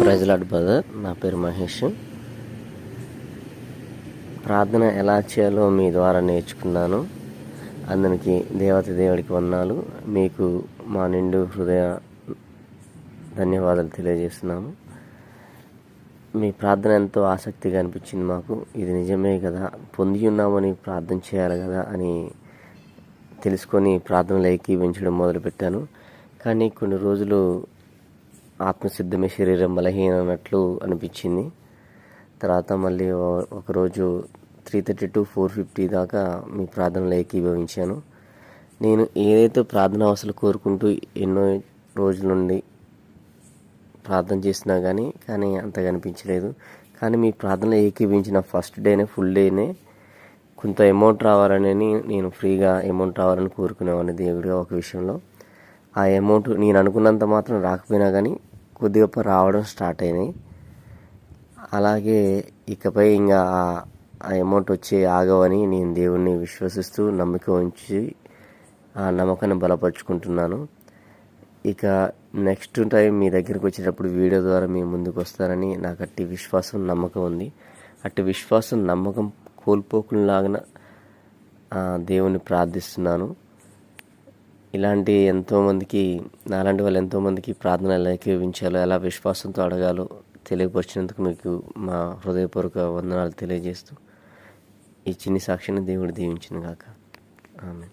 ప్రజలాడ్ brother నా పేరు మహేష్. ప్రార్థన ఎలా చేయాలో మీ ద్వారా నేర్చుకున్నాను. అందరికీ దేవత దేవుడికి వందనాలు. మీకు మా నిండు హృదయ ధన్యవాదాలు తెలియజేస్తున్నాము. మీ ప్రార్థన ఎంతో ఆసక్తిగా అనిపించింది మాకు. ఇది నిజమే కదా. పొంది ఉన్నామని ప్రార్థన చేయాలి కదా అని తెలుసుకొని ప్రార్థనలు ఏకీవించడం మొదలుపెట్టాను. కానీ కొన్ని రోజులు ఆత్మసిద్ధమే శరీరం బలహీనమైనట్లు అనిపించింది. తర్వాత మళ్ళీ ఒకరోజు three thirty to four fifty దాకా మీ ప్రార్థనలు ఏకీభవించాను నేను ఏదైతే ప్రార్థన అవసరం కోరుకుంటూ ఎన్నో రోజుల నుండి ప్రార్థన చేసినా కానీ కానీ అంతగా అనిపించలేదు. కానీ మీ ప్రార్థన ఏకీభించిన ఫస్ట్ డేనే ఫుల్ డేనే కొంత అమౌంట్ రావాలని నేను ఫ్రీగా అమౌంట్ రావాలని కోరుకునేవాడిని దేవుడిగా ఒక విషయంలో. ఆ అమౌంట్ నేను అనుకున్నంత మాత్రం రాకపోయినా కానీ కొద్దిగా రావడం స్టార్ట్ అయినాయి. అలాగే ఇకపై ఇంకా ఆ- ఆ అమౌంట్ వచ్చి ఆగవని నేను దేవుణ్ణి విశ్వసిస్తూ నమ్మిక ఉంచి ఆ నమ్మకాన్ని బలపరుచుకుంటున్నాను. ఇక నెక్స్ట్ టైం మీ దగ్గరికి వచ్చేటప్పుడు వీడియో ద్వారా మీ ముందుకు వస్తారని నాకు అట్టి విశ్వాసం నమ్మకం ఉంది. అట్టి విశ్వాసం నమ్మకం కోల్పోకుండా దేవుని ప్రార్థిస్తున్నాను. ఇలాంటి ఎంతోమందికి నాలాంటి వాళ్ళు ఎంతోమందికి ప్రార్థన ఎలా ఏకీవించాలో ఎలా విశ్వాసంతో అడగాలో తెలియపరిచినందుకు మీకు మా హృదయపూర్వక వందనాలు తెలియజేస్తూ ఈ చిన్ని సాక్షిని దేవుడు దీవించిన గాక. ఆమె